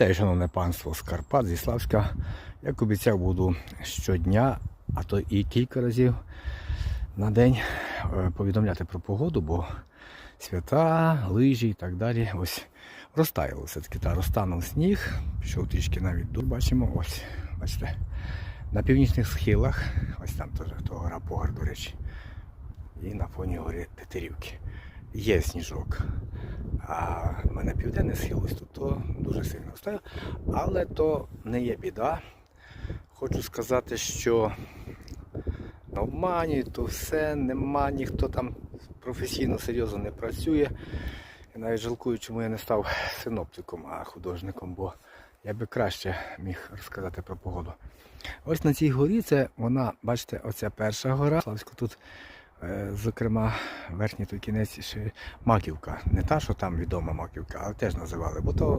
Вітаю, шановне панство з Карпат, зі Славська. Як обіцяв, буду щодня, а то і кілька разів на день е, повідомляти про погоду, бо свята, лижі і так далі. Ось розтаяло все-таки. Та розтанув сніг, пішов трішки навіть дур, бачимо. Ось, бачите, на північних схилах, ось там теж то гора Погар, до речі, і на фоні гори Тетерівки. Є сніжок. А мене південне схил, ось тут то дуже сильно встаю. Але то не є біда. Хочу сказати, що на обмані то все, нема, ніхто там професійно, серйозно не працює. Я навіть жалкую, чому я не став синоптиком, а художником, бо я би краще міг розказати про погоду. Ось на цій горі це вона, бачите, оця перша гора. Славську тут Зокрема, верхній той кінець ще маківка. Не та, що там відома маківка, але теж називали, бо то